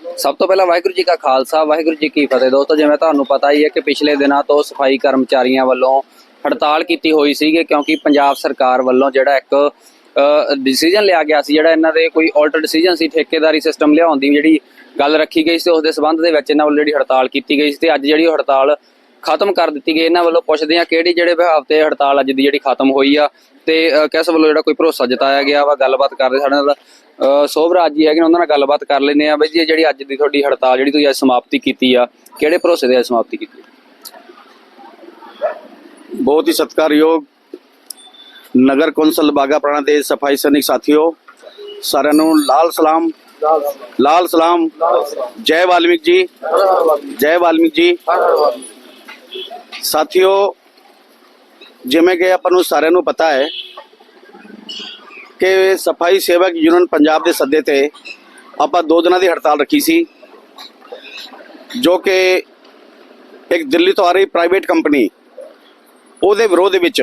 ਸਭ ਤੋਂ ਪਹਿਲਾਂ ਵਾਹਿਗੁਰੂ ਜੀ ਕਾ ਖਾਲਸਾ, ਵਾਹਿਗੁਰੂ ਜੀ ਕੀ ਫਤਿਹ। ਦੋਸਤੋ, ਜਿਵੇਂ ਤੁਹਾਨੂੰ ਪਤਾ ਹੀ ਹੈ ਕਿ ਪਿਛਲੇ ਦਿਨਾਂ ਤੋਂ ਸਫ਼ਾਈ ਕਰਮਚਾਰੀਆਂ ਵੱਲੋਂ ਹੜਤਾਲ ਕੀਤੀ ਹੋਈ ਸੀਗੀ ਕਿਉਂਕਿ ਪੰਜਾਬ ਸਰਕਾਰ ਵੱਲੋਂ ਜਿਹੜਾ ਇੱਕ ਡਿਸੀਜਨ ਲਿਆ ਗਿਆ ਸੀ, ਜਿਹੜਾ ਇਹਨਾਂ ਦੇ ਕੋਈ ਆਲਟਰ ਡਿਸੀਜਨ ਸੀ, ਠੇਕੇਦਾਰੀ ਸਿਸਟਮ ਲਿਆਉਣ ਦੀ ਜਿਹੜੀ ਗੱਲ ਰੱਖੀ ਗਈ ਸੀ, ਉਸ ਦੇ ਸਬੰਧ ਦੇ ਵਿੱਚ ਇਹਨਾਂ ਵੱਲੋਂ ਜਿਹੜੀ ਹੜਤਾਲ ਕੀਤੀ ਗਈ ਸੀ ਤੇ ਅੱਜ ਜਿਹੜੀ ਉਹ ਹੜਤਾਲ ਖਤਮ ਕਰ ਦਿੱਤੀ ਗਈ। ਇਹਨਾਂ ਵੱਲੋਂ ਪੁੱਛਦੇ ਆ ਕਿਹੜੀ ਜਿਹੜੇ ਵਿਭਾਗ ਤੇ ਹੜਤਾਲ ਅੱਜ ਦੀ ਜਿਹੜੀ ਖਤਮ ਹੋਈ ਆ ਤੇ ਕਿਸ ਵੱਲੋਂ ਜਿਹੜਾ ਕੋਈ ਭਰੋਸਾ ਜਤਾਇਆ ਗਿਆ ਵਾ? ਗੱਲਬਾਤ ਕਰਦੇ ਸਾਡੇ ਨਾਲ ਸੋਭਰਾਜ ਜੀ ਹੈਗੇ ਨੇ, ਉਹਨਾਂ ਨਾਲ ਗੱਲਬਾਤ ਕਰ ਲੈਂਦੇ ਆ ਬਈ ਜੀ ਇਹ ਜਿਹੜੀ ਅੱਜ ਦੀ ਤੁਹਾਡੀ ਹੜਤਾਲ ਜਿਹੜੀ ਤੁਸੀਂ ਅੱਜ ਸਮਾਪਤੀ ਕੀਤੀ ਆ ਕਿਹੜੇ ਭਰੋਸੇ ਦੇ ਅੱਜ ਸਮਾਪਤੀ ਕੀਤੀ? ਬਹੁਤ ਹੀ ਸਤਿਕਾਰਯੋਗ ਨਗਰ ਕੌਂਸਲ ਬਾਗਾ ਪੁਰਾਣਾ ਦੇ ਸਫ਼ਾਈ ਸੈਨਿਕ ਸਾਥੀਓ ਸਾਰਿਆਂ ਨੂੰ ਲਾਲ ਸਲਾਮ। ਲਾਲ ਸਲਾਮ। ਜੈ ਵਾਲਮੀਕ ਜੀ। ਜੈ ਵਾਲਮੀਕ ਜੀ। ਸਾਥੀਓ, ਜਿਵੇਂ ਕਿ ਆਪਾਂ ਨੂੰ ਸਾਰਿਆਂ ਨੂੰ ਪਤਾ ਹੈ ਕਿ ਸਫ਼ਾਈ ਸੇਵਕ ਯੂਨੀਅਨ ਪੰਜਾਬ ਦੇ ਸੱਦੇ ਤੇ ਆਪਾਂ ਦੋ ਦਿਨਾਂ ਦੀ ਹੜਤਾਲ ਰੱਖੀ ਸੀ, ਜੋ ਕਿ ਇੱਕ ਦਿੱਲੀ ਤੋਂ ਆ ਰਹੀ ਪ੍ਰਾਈਵੇਟ ਕੰਪਨੀ ਉਹਦੇ ਵਿਰੋਧ ਵਿੱਚ।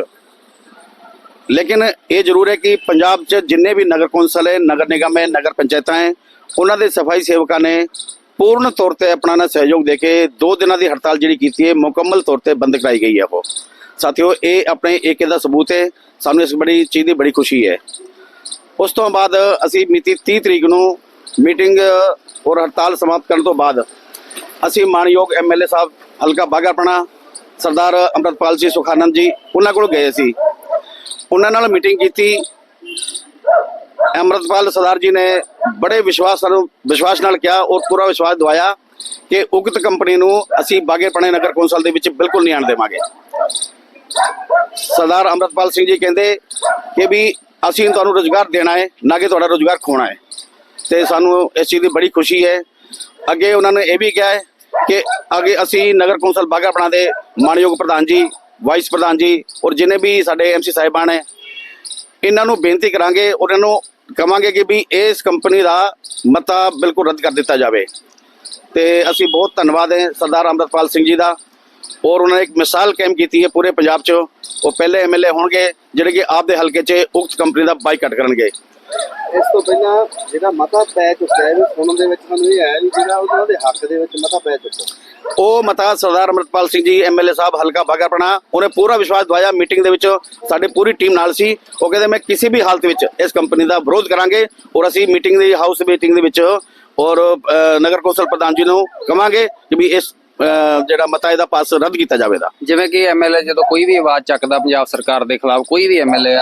ਲੇਕਿਨ ਇਹ ਜ਼ਰੂਰ ਹੈ ਕਿ ਪੰਜਾਬ 'ਚ ਜਿੰਨੇ ਵੀ ਨਗਰ ਕੌਂਸਲ ਹੈ, ਨਗਰ ਨਿਗਮ ਹੈ, ਨਗਰ ਪੰਚਾਇਤਾਂ ਹੈ, ਉਹਨਾਂ ਦੇ ਸਫ਼ਾਈ ਸੇਵਕਾਂ ਨੇ ਪੂਰਨ ਤੌਰ ਤੇ ਆਪਣਾ ਨਾ ਸਹਿਯੋਗ ਦੇ ਕੇ ਦੋ ਦਿਨਾਂ ਦੀ ਹੜਤਾਲ ਜਿਹੜੀ ਕੀਤੀ ਹੈ, ਮੁਕੰਮਲ ਤੌਰ ਤੇ ਬੰਦ ਕਰਾਈ ਗਈ ਹੈ ਉਹ। ਸਾਥੀਓ, ਇਹ ਆਪਣੇ ਏਕੇ ਦਾ ਸਬੂਤ ਹੈ। ਸਾਨੂੰ ਇਸ ਬੜੀ ਚੀਜ਼ ਦੀ ਬੜੀ ਖੁਸ਼ੀ ਹੈ। ਉਸ ਤੋਂ ਬਾਅਦ ਅਸੀਂ ਮਿਤੀ 30 ਤਰੀਕ ਨੂੰ ਮੀਟਿੰਗ ਔਰ ਹੜਤਾਲ ਸਮਾਪਤ ਕਰਨ ਤੋਂ ਬਾਅਦ ਅਸੀਂ ਮਾਨਯੋਗ ਐਮਐਲਏ ਸਾਹਿਬ ਹਲਕਾ ਬਾਗਾਪਣਾ ਸਰਦਾਰ ਅੰਮ੍ਰਿਤਪਾਲ ਜੀ ਸੁਖਾਨੰਦ ਜੀ, ਉਹਨਾਂ ਕੋਲ ਗਏ ਸੀ। ਉਹਨਾਂ ਨਾਲ ਮੀਟਿੰਗ ਕੀਤੀ। ਅੰਮ੍ਰਿਤਪਾਲ ਸਰਦਾਰ ਜੀ ਨੇ ਬੜੇ ਵਿਸ਼ਵਾਸ ਨਾਲ ਵਿਸ਼ਵਾਸ ਨਾਲ ਕਿਹਾ ਔਰ ਪੂਰਾ ਵਿਸ਼ਵਾਸ ਦਵਾਇਆ ਕਿ ਉਗਤ ਕੰਪਨੀ ਨੂੰ ਅਸੀਂ ਬਾਗੇਪਣੇ ਨਗਰ ਕੌਂਸਲ ਦੇ ਵਿੱਚ ਬਿਲਕੁਲ ਨਹੀਂ ਆਣ ਦੇਵਾਂਗੇ। ਸਰਦਾਰ ਅੰਮ੍ਰਿਤਪਾਲ ਸਿੰਘ ਜੀ ਕਹਿੰਦੇ ਕਿ ਵੀ ਅਸੀਂ ਤੁਹਾਨੂੰ ਰੋਜ਼ਗਾਰ ਦੇਣਾ ਹੈ, ਨਾ ਕਿ ਤੁਹਾਡਾ ਰੋਜ਼ਗਾਰ ਖੋਣਾ ਹੈ। ਤੇ ਸਾਨੂੰ ਇਸ ਚੀਜ਼ ਦੀ ਬੜੀ ਖੁਸ਼ੀ ਹੈ। ਅੱਗੇ ਉਹਨਾਂ ਨੇ ਇਹ ਵੀ ਕਿਹਾ ਹੈ ਕਿ ਅੱਗੇ ਅਸੀਂ ਨਗਰ ਕੌਂਸਲ ਬਾਗਾਪਣਾ ਦੇ ਮਾਨਯੋਗ ਪ੍ਰਧਾਨ ਜੀ, ਵਾਈਸ ਪ੍ਰਧਾਨ ਜੀ ਔਰ ਜਿਨੇ ਵੀ ਸਾਡੇ ਐਮਸੀ ਸਾਹਿਬਾਨ ਹੈ, ਇਹਨਾਂ ਨੂੰ ਬੇਨਤੀ ਕਰਾਂਗੇ ਔਰ ਇਹਨਾਂ ਨੂੰ ਕਵਾਂਗੇ ਕਿ ਵੀ ਇਸ ਕੰਪਨੀ ਦਾ ਮਤਾ ਬਿਲਕੁਲ ਰੱਦ ਕਰ ਦਿੱਤਾ ਜਾਵੇ। ਤੇ ਅਸੀਂ ਬਹੁਤ ਧੰਨਵਾਦ ਹੈ ਸਰਦਾਰ ਅੰਮ੍ਰਿਤਪਾਲ ਸਿੰਘ ਜੀ ਦਾ। ਔਰ ਉਹਨਾਂ ਨੇ ਇੱਕ ਮਿਸਾਲ ਕਾਇਮ ਕੀਤੀ ਹੈ ਪੂਰੇ ਪੰਜਾਬ 'ਚ। ਉਹ ਪਹਿਲੇ ਐਮਐਲਏ ਹੋਣਗੇ, ਜਿਹੜੇ ਕਿ ਆਪਦੇ ਹਲਕੇ 'ਚ ਉਕਤ ਕੰਪਨੀ ਦਾ ਬਾਈਕਾਟ ਕਰਨਗੇ। ਇਸ ਤੋਂ ਪਹਿਲਾਂ ਜਿਹੜਾ ਮਤਾ ਪੈ ਚੁੱਕਿਆ ਹੈ ਸੁਣਨ ਦੇ ਵਿੱਚ ਸਾਨੂੰ ਇਹ ਆਇਆ ਵੀ ਜਿਹੜਾ ਉਹਨਾਂ ਦੇ ਹੱਕ ਦੇ ਵਿੱਚ ਮਤਾ ਪੈ ਚੁੱਕਿਆ ਉਹ ਮਤਾ ਸਰਦਾਰ ਅਮਰਤਪਾਲ ਸਿੰਘ ਜੀ ਐਮਐਲਏ ਸਾਹਿਬ, ਹਲਕਾ ਬਾਗਾਪਣਾ ਉਹਨੇ ਪੂਰਾ ਵਿਸ਼ਵਾਸ ਦਵਾਇਆ, ਮੀਟਿੰਗ ਦੇ ਵਿੱਚ ਸਾਡੀ ਪੂਰੀ ਟੀਮ ਨਾਲ ਸੀ। ਉਹ ਕਹਿੰਦੇ, ਮੈਂ ਕਿਸੇ ਵੀ ਹਾਲਤ ਵਿੱਚ ਇਸ ਕੰਪਨੀ ਦਾ ਵਿਰੋਧ ਕਰਾਂਗੇ ਔਰ ਅਸੀਂ ਮੀਟਿੰਗ ਦੀ, ਹਾਊਸ ਮੀਟਿੰਗ ਦੇ ਵਿੱਚ ਔਰ ਨਗਰ ਕੌਂਸਲ ਪ੍ਰਧਾਨ ਜੀ ਨੂੰ ਕਵਾਂਗੇ ਕਿ ਵੀ ਇਸ ਜਿਹੜਾ ਮਤਾ ਇਹਦਾ ਪਾਸ ਰੱਦ ਕੀਤਾ ਜਾਵੇਗਾ। ਜਿਵੇਂ ਕਿ ਐਮਐਲਏ ਜਦੋਂ ਕੋਈ ਵੀ ਆਵਾਜ਼ ਚੱਕਦਾ ਪੰਜਾਬ ਸਰਕਾਰ ਦੇ ਖਿਲਾਫ ਕੋਈ ਵੀ ਐਮਐਲਏ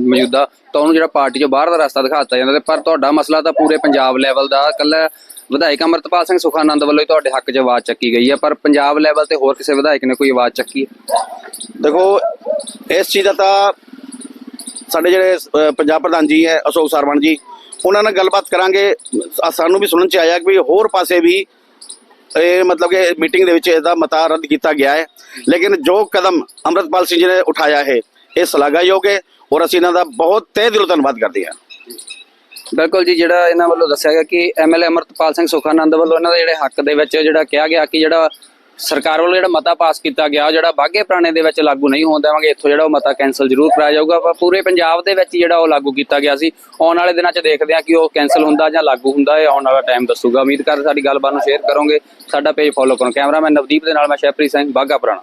ਮੌਜੂਦਾ ਤਾਂ ਉਹਨੂੰ ਜਿਹੜਾ ਪਾਰਟੀ ਚੋਂ ਬਾਹਰ ਦਾ ਰਸਤਾ ਦਿਖਾਤਾ ਜਾਂਦਾ। ਤੇ ਪਰ ਤੁਹਾਡਾ ਮਸਲਾ ਤਾਂ ਪੂਰੇ ਪੰਜਾਬ ਲੈਵਲ ਦਾ ਕੱਲਾ ਵਿਧਾਇਕ ਅਮਰਤਪਾਲ ਸਿੰਘ ਸੁਖਾਨੰਦ ਵੱਲੋਂ ਹੀ ਤੁਹਾਡੇ ਹੱਕ 'ਚ ਆਵਾਜ਼ ਚੱਕੀ ਗਈ ਹੈ ਪਰ ਪੰਜਾਬ ਲੈਵਲ ਤੇ ਹੋਰ ਕਿਸੇ ਵਿਧਾਇਕ ਨੇ ਕੋਈ ਆਵਾਜ਼ ਚੱਕੀ ਹੈ? ਦੇਖੋ ਇਸ ਚੀਜ਼ ਦਾ ਤਾਂ ਸਾਡੇ ਜਿਹੜੇ ਪੰਜਾਬ ਪ੍ਰਧਾਨ ਜੀ ਹੈ ਅਸ਼ੋਕ ਸਰਵਣ ਜੀ ਉਹਨਾਂ ਨਾਲ ਗੱਲਬਾਤ ਕਰਾਂਗੇ। ਸਾਨੂੰ ਵੀ ਸੁਣਨ ਚ ਆਇਆ ਕਿ ਹੋਰ ਪਾਸੇ ਵੀ ਇਹ ਮਤਲਬ ਕਿ ਮੀਟਿੰਗ ਦੇ ਵਿੱਚ ਇਹਦਾ ਮਤਾ ਰੱਦ ਕੀਤਾ ਗਿਆ ਹੈ। ਲੇਕਿਨ ਜੋ ਕਦਮ ਅੰਮ੍ਰਿਤਪਾਲ ਸਿੰਘ ਜੀ ਨੇ ਉਠਾਇਆ ਹੈ, ਇਹ ਸ਼ਲਾਘਾਯੋਗ ਹੈ ਔਰ ਅਸੀਂ ਇਹਨਾਂ ਦਾ ਬਹੁਤ ਤਹਿ ਦਿਲੋਂ ਧੰਨਵਾਦ ਕਰਦੇ ਹਾਂ। ਬਿਲਕੁਲ ਜੀ, ਜਿਹੜਾ ਇਹਨਾਂ ਵੱਲੋਂ ਦੱਸਿਆ ਗਿਆ ਕਿ ਐਮਐਲਏ ਅਮਰਤਪਾਲ ਸਿੰਘ ਸੁਖਾਨੰਦ ਵੱਲੋਂ ਇਹਨਾਂ ਦੇ ਜਿਹੜੇ ਹੱਕ ਦੇ ਵਿੱਚ ਜਿਹੜਾ ਕਿਹਾ ਗਿਆ ਕਿ ਜਿਹੜਾ ਸਰਕਾਰ ਵੱਲੋਂ ਜਿਹੜਾ ਮਤਾ ਪਾਸ ਕੀਤਾ ਗਿਆ ਉਹ ਜਿਹੜਾ ਬਾਗੇ ਪੁਰਾਣੇ ਦੇ ਵਿੱਚ ਲਾਗੂ ਨਹੀਂ ਹੋਣ ਦੇਵਾਂਗੇ, ਇੱਥੋਂ ਜਿਹੜਾ ਉਹ ਮਤਾ ਕੈਨਸਲ ਜ਼ਰੂਰ ਕਰਾਇਆ ਜਾਊਗਾ। ਪਰ ਪੂਰੇ ਪੰਜਾਬ ਦੇ ਵਿੱਚ ਹੀ ਜਿਹੜਾ ਉਹ ਲਾਗੂ ਕੀਤਾ ਗਿਆ ਸੀ। ਆਉਣ ਵਾਲੇ ਦਿਨਾਂ 'ਚ ਦੇਖਦੇ ਹਾਂ ਕਿ ਉਹ ਕੈਨਸਲ ਹੁੰਦਾ ਜਾਂ ਲਾਗੂ ਹੁੰਦਾ ਹੈ ਆਉਣ ਵਾਲਾ ਟਾਈਮ ਦੱਸੂਗਾ। ਉਮੀਦ ਕਰਦੇ ਸਾਡੀ ਗੱਲਬਾਤ ਨੂੰ ਸ਼ੇਅਰ ਕਰੋਗੇ। ਸਾਡਾ ਪੇਜ ਫੋਲੋ ਕਰੋ। ਕੈਮਰਾਮੈਨ ਨਵਦੀਪ ਦੇ ਨਾਲ ਮੈਂ ਸ਼ੈਪਰੀ ਸਿੰਘ ਬਾਗਾ ਪੁਰਾਣਾ।